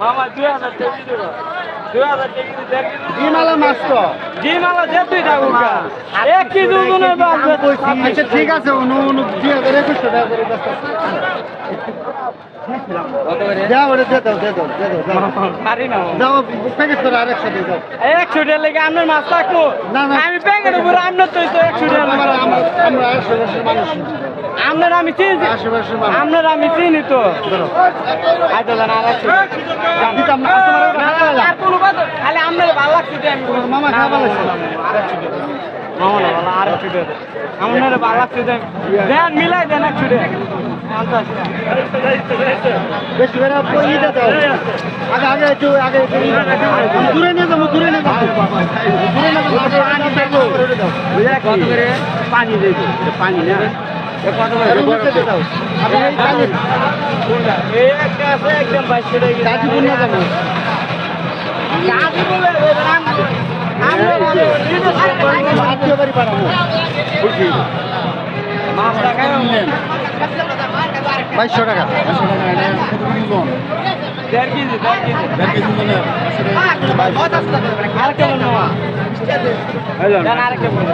মামা দুই হাজার টাকা দেবো। দুই হাজার টাকা দিয়ে দেড় মাছ তো থাকুক এক কেজি ওজনের মাছ আচ্ছা ঠিক আছে অনু অনু দুই হাজার একুশশো টাকা করে। আমি প্যাকেট উপরে আপনার তো একশো টাকা আমরা মানুষ। আপনার আমি চিনি। আপনার আমি চিনি তো। আচ্ছা খালি আপনার ভালো লাগছে মামা লাগছে। আর আপনার ভালো লাগছে দেন মিলাই দেন বেশি করে আগে আগে একটু আগে দূরে নিয়ে যাব দূরে নিয়ে যাব। দূরে নিয়ে যাব পানি দেবো। পানি না? কাজে বাইশশো টাকা। দেড় কেজি দেড় কেজি আর কেমন মামা আর কেমন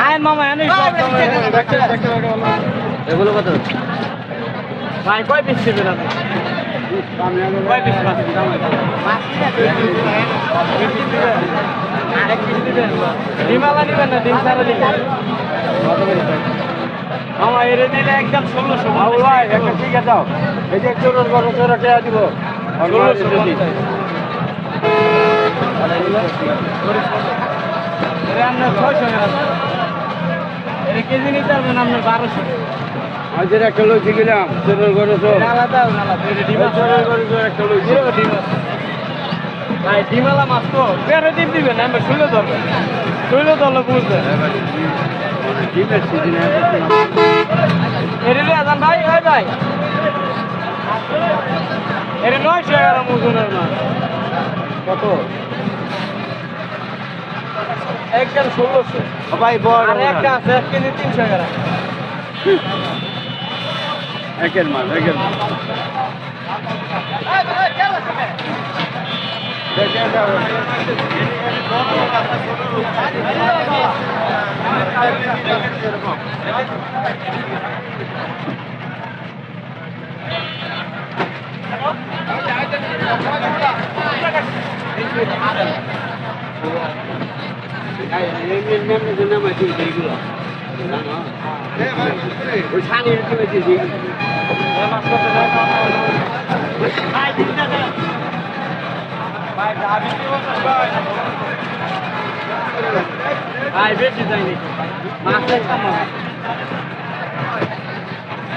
আইন মামা এনে এগুলো কত ভাই কয় পিস দেবেন আপনি? কয় পিস মাছ আরেক পিস দিবেন? ডিমালা নিবেন না ডিম সারা দিবেন? মামা এর নিলে একদম ষোলোশো ভাই একটা ঠিক আছে দাও। এই যে চোর বড় চোর টাকা দিব। ষোলোশো ছয়শো এটা কেজি নিতে পারবেন আপনার বারোশো। আজের একটা লোক গেলাম চোরের ঘরে আলাদা একটা লোক ভাই ডিমালা মাছ তো। পেরে ডিম দিবেন আমি শুলে ধরবেন শুলে ধরলে বুঝবেন ডিমের সিজন এটা নিয়ে যান ভাই ভাই ভাই। এটা নয়শো এগারো মজুনের মাছ। কত? একদম ষোলোশো ভাই বড় একটা আছে এক কেজি তিনশো এগারো একের মাল একের মাল। সানি কিনেছি এই মাছ কত টাকা? ভাই তিনটা দেন। ভাই বেশি যাই নাকি মাছ একটা মাছ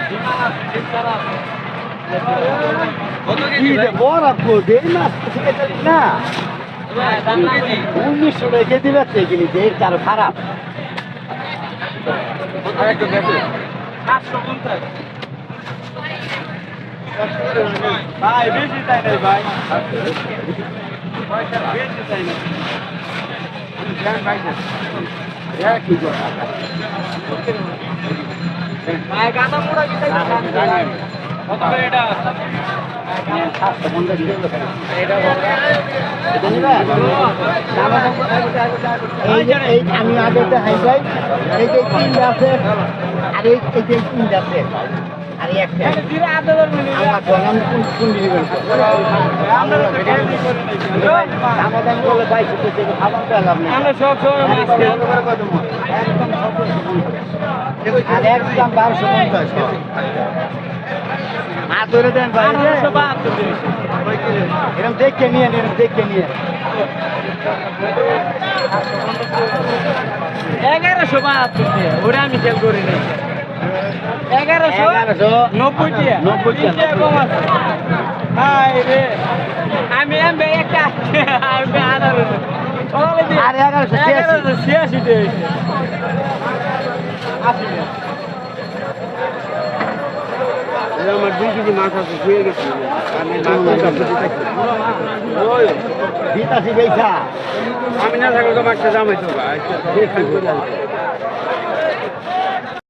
ডিমাল আছে, ডিম ছাড়া আছে। কি রে বড় আপু দেই না কেজি? উনিশশো টাকা দিবে? কিনি? দেই তার খারাপ। ভাই বেশি চাই নাই ভাই। পয়সা বেশি চাই নাই। কি করে। গাঁদা মোড়া কি কত করে এটা? আমি আগে দেখাই যাই এই যে তিনটা আছে আর এই এই যে তিনটা আছে আর এই বাইশ আমরা সব সময় খাই। আর একদম বারোশো পঞ্চাশ ধরে দেন ভাই। এরকম দেখে নিয়ে এরকম দেখে নিয়ে। এগারোশো বাহাত্তর দিয়ে ওরা আমি খেয়াল করি নাই। এগারোশো নব্বই টিয়া নব্বই কম আছে। রে। আমি এমবে একটা আমি আর এগারোশো ছিয়াশি। দিয়ে আশি টাকা। আমার দুই কেজি মাছ আছে শুয়ে গেছি। বেচা আমি না থাকলে তো মাছটা দাম হইতো